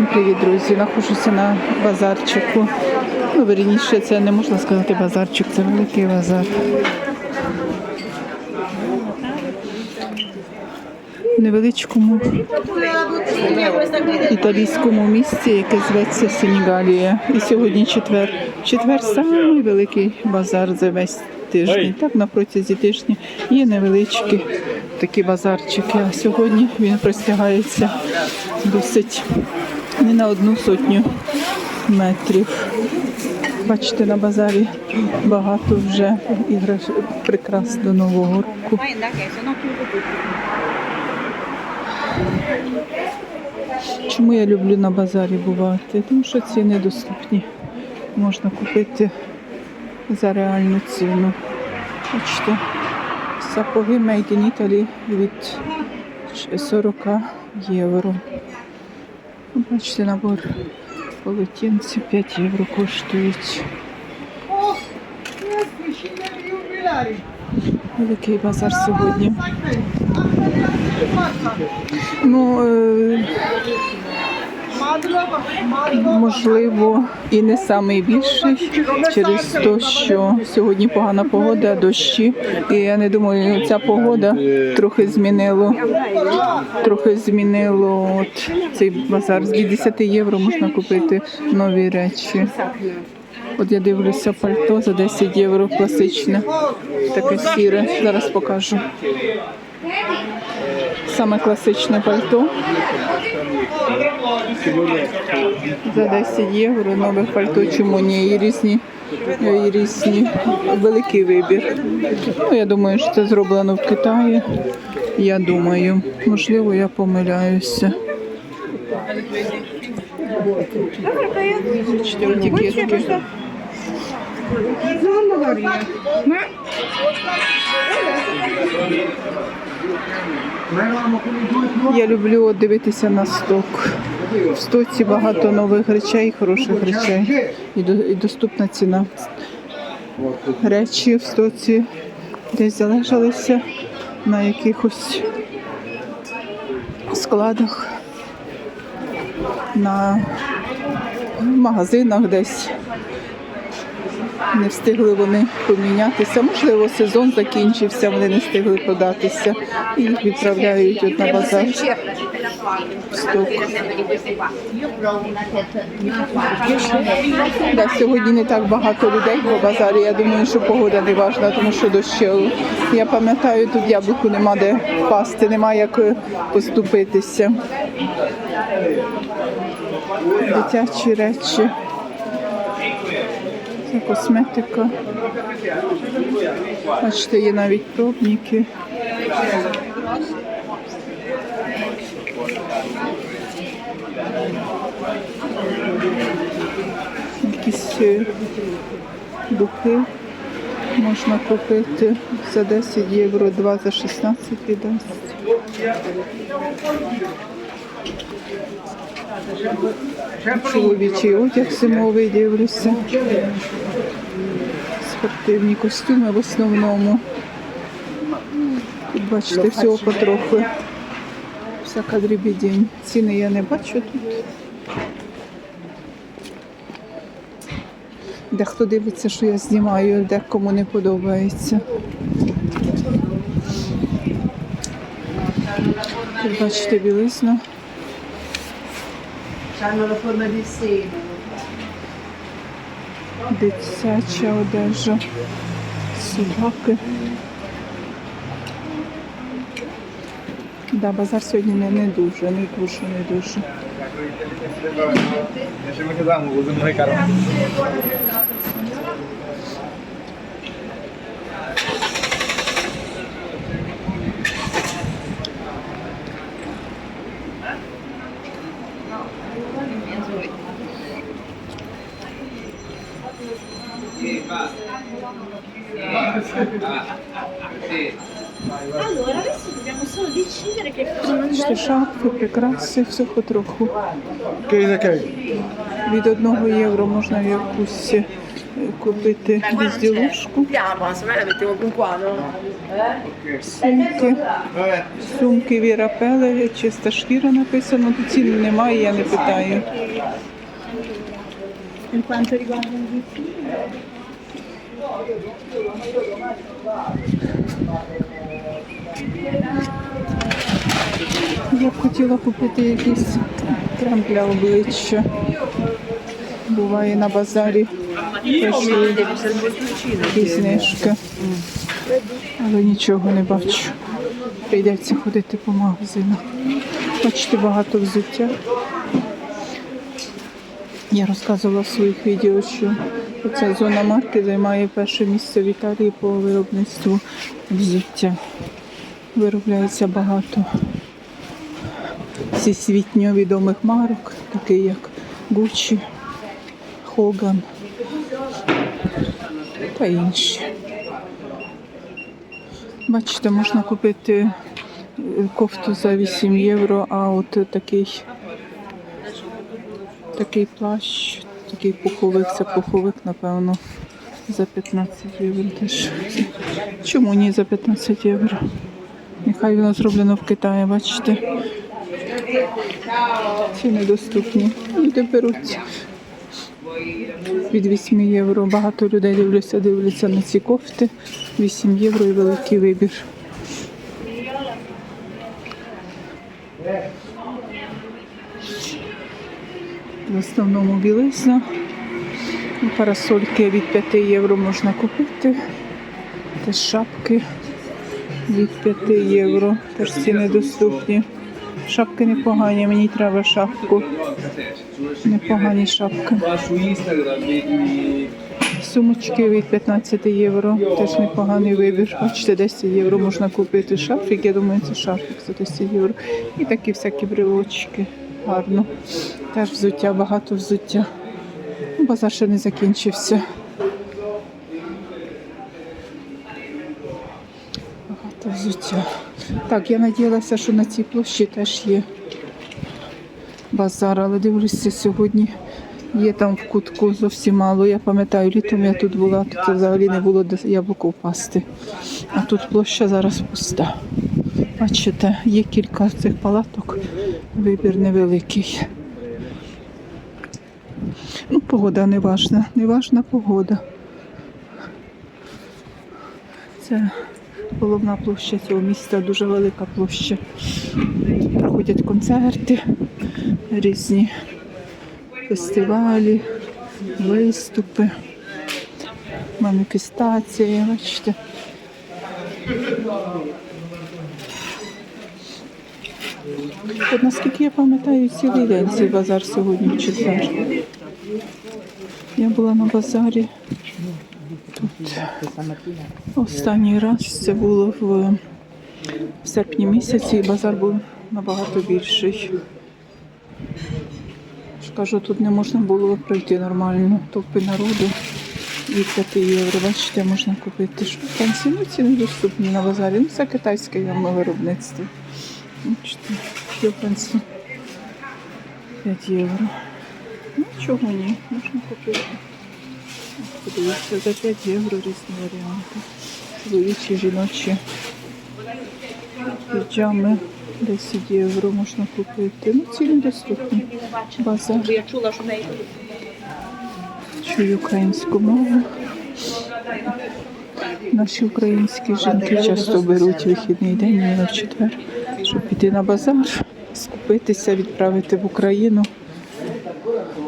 Всім привіт, друзі! Нахожуся на базарчику. Ну, верніше, це не можна сказати базарчик, це великий базар. В невеличкому італійському місті, яке зветься Сенігалія. І сьогодні четвер. Четвер самий великий базар за весь тиждень. Так на протязі тижня є невеличкі такі базарчики. А сьогодні він простягається досить не на одну сотню метрів. Бачите, на базарі багато вже іграш прикрас до Нового року. Чому я люблю на базарі бувати? Тому що ціни доступні. Можна купити за реальну ціну. Бачите, сапоги Made in Italy від 40 євро. Бачите, набор полотенців 5 євро коштують. Великий базар сьогодні. Ну, е, можливо, і не найбільший через те, що сьогодні погана погода, дощі. І я не думаю, ця погода трохи змінило. Трохи змінило от цей базар. З 10 євро можна купити нові речі. От я дивлюся пальто за 10 євро класичне, таке сіре. Зараз покажу. Саме класичне пальто. За 10 євро нове пальто, чому ні, і різні, великий вибір. Ну, я думаю, що це зроблено в Китаї. Я думаю, можливо, я помиляюся. Чотири етикетки. Я люблю дивитися на сток. В стоці багато нових речей, хороших речей і, до- і доступна ціна. Речі в стоці десь залежалися на якихось складах, на магазинах десь. Не встигли вони помінятися. Можливо, сезон закінчився, вони не встигли продатися. І їх відправляють от на базар. Сток. Да, сьогодні не так багато людей по базарі. Я думаю, що погода не важна, тому що дощило. Я пам'ятаю, тут яблуку нема де впасти, нема як е, поступитися. Дитячі речі. Косметика. Бачите, є навіть пробники. Якісь е, духи можна купити за 10 євро, 2 за 16 віддасть. Чоловічий одяг зимовий дивлюся. Спортивні костюми в основному. Тут бачите, всього потроху. Всяка дрібідень. Ціни я не бачу тут. Дехто дивиться, що я знімаю, декому не подобається. Тут бачите білизну. Hanno la forma di seno. Дитяча одежа, собаки. Да, базар сьогодні не, не дуже, не дуже, не дуже. Mangiare. шапки, прикраси, все потроху. Від одного євро можна якусь е, купити безділушку. No? Сумки. Сумки Віра Пеле, чиста шкіра написано, тут цін немає, я не питаю. Я б хотіла купити якийсь крем для обличчя. Буває на базарі. Знижки. Але нічого не бачу. Прийдеться ходити по магазинах. Бачите, багато взуття. Я розказувала в своїх відео, що ця зона марки займає перше місце в Італії по виробництву взуття. Виробляється багато всесвітньо відомих марок, такі як Gucci, Hogan та інші. Бачите, можна купити е, кофту за 8 євро, а от такий, такий плащ, такий пуховик, це пуховик, напевно, за 15 євро теж. Чому ні за 15 євро? Нехай воно зроблено в Китаї, бачите. Ціни доступні. Люди беруть від 8 євро. Багато людей дивляться, дивляться на ці кофти. 8 євро і великий вибір. В основному білизна. Парасольки від 5 євро можна купити. Теж шапки від 5 євро. Теж ціни доступні. Шапки непогані, мені треба шапку. Непогані шапки. Сумочки від 15 євро. Теж непоганий вибір. Бачите, 10 євро можна купити шарфік. Я думаю, це шарфік за 10 євро. І такі всякі брелочки. Гарно. Теж взуття, багато взуття. Ну, Базар ще не закінчився. Багато взуття. Так, я надіялася, що на цій площі теж є базар, але дивлюся сьогодні. Є там в кутку зовсім мало. Я пам'ятаю, літом я тут була, тут взагалі не було де яблуко впасти. А тут площа зараз пуста. Бачите, є кілька цих палаток, вибір невеликий. Ну, погода не важна, не важна погода. Це головна площа цього міста, дуже велика площа. Проходять концерти різні фестивалі, виступи, маніфестації, бачите. От наскільки я пам'ятаю, цілий день цей базар сьогодні в четвер. Я була на базарі тут останній раз. Це було в, серпні місяці, і базар був набагато більший. Кажу, тут не можна було пройти нормально. Толпи народу від 5 євро. Бачите, можна купити шпанці. Ну, ціни доступні на базарі. Ну, це китайське виробництво. Бачите, шлюпанці 5 євро. Ну, чого ні, можна купити. Подивіться, за 5 євро різні варіанти. Чоловічі, жіночі. Піджами 10 євро можна купити. Ну, ціни доступні. Базар. Чую українську мову. Наші українські жінки часто беруть вихідний день в четвер, щоб піти на базар, скупитися, відправити в Україну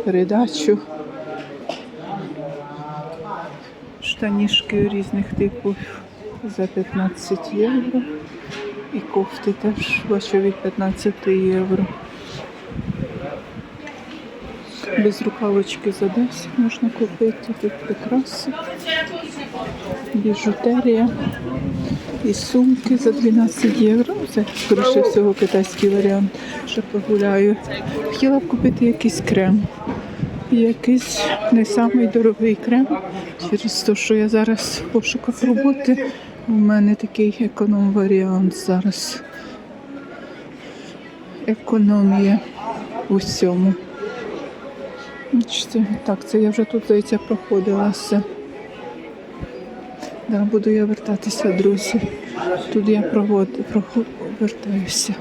передачу. Штанішки різних типів за 15 євро. І кофти теж бачу від 15 євро. Без рукавочки за 10 можна купити. Тут прикраси, біжутерія і сумки за 12 євро. Це, скоріше всього, китайський варіант. Ще погуляю. Хотіла б купити якийсь крем. Якийсь не самий дорогий крем. Через те, що я зараз в пошуках роботи. У мене такий економ-варіант зараз. Економія у всьому. Так, це я вже тут здається проходилася. Да, буду я вертатися, друзі. Тут я провод, проход, повертаюся.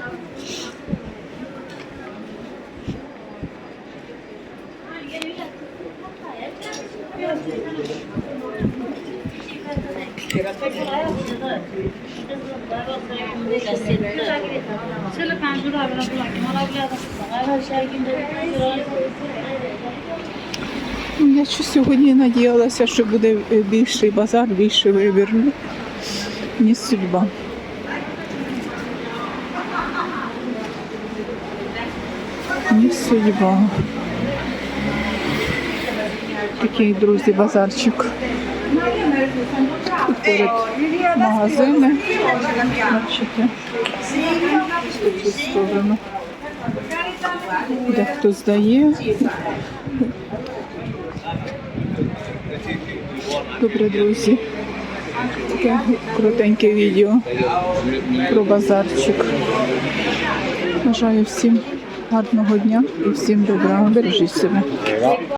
Ну, я що сьогодні надіялася, що буде е, більший базар, більше вибір. Ну, Ні судьба. Ні судьба. Такий, друзі, базарчик. Поряд магазини. Бачите, в. Де хто здає. Добре, друзі. Таке коротеньке відео про базарчик. Бажаю всім гарного дня і всім добра. Бережіть себе.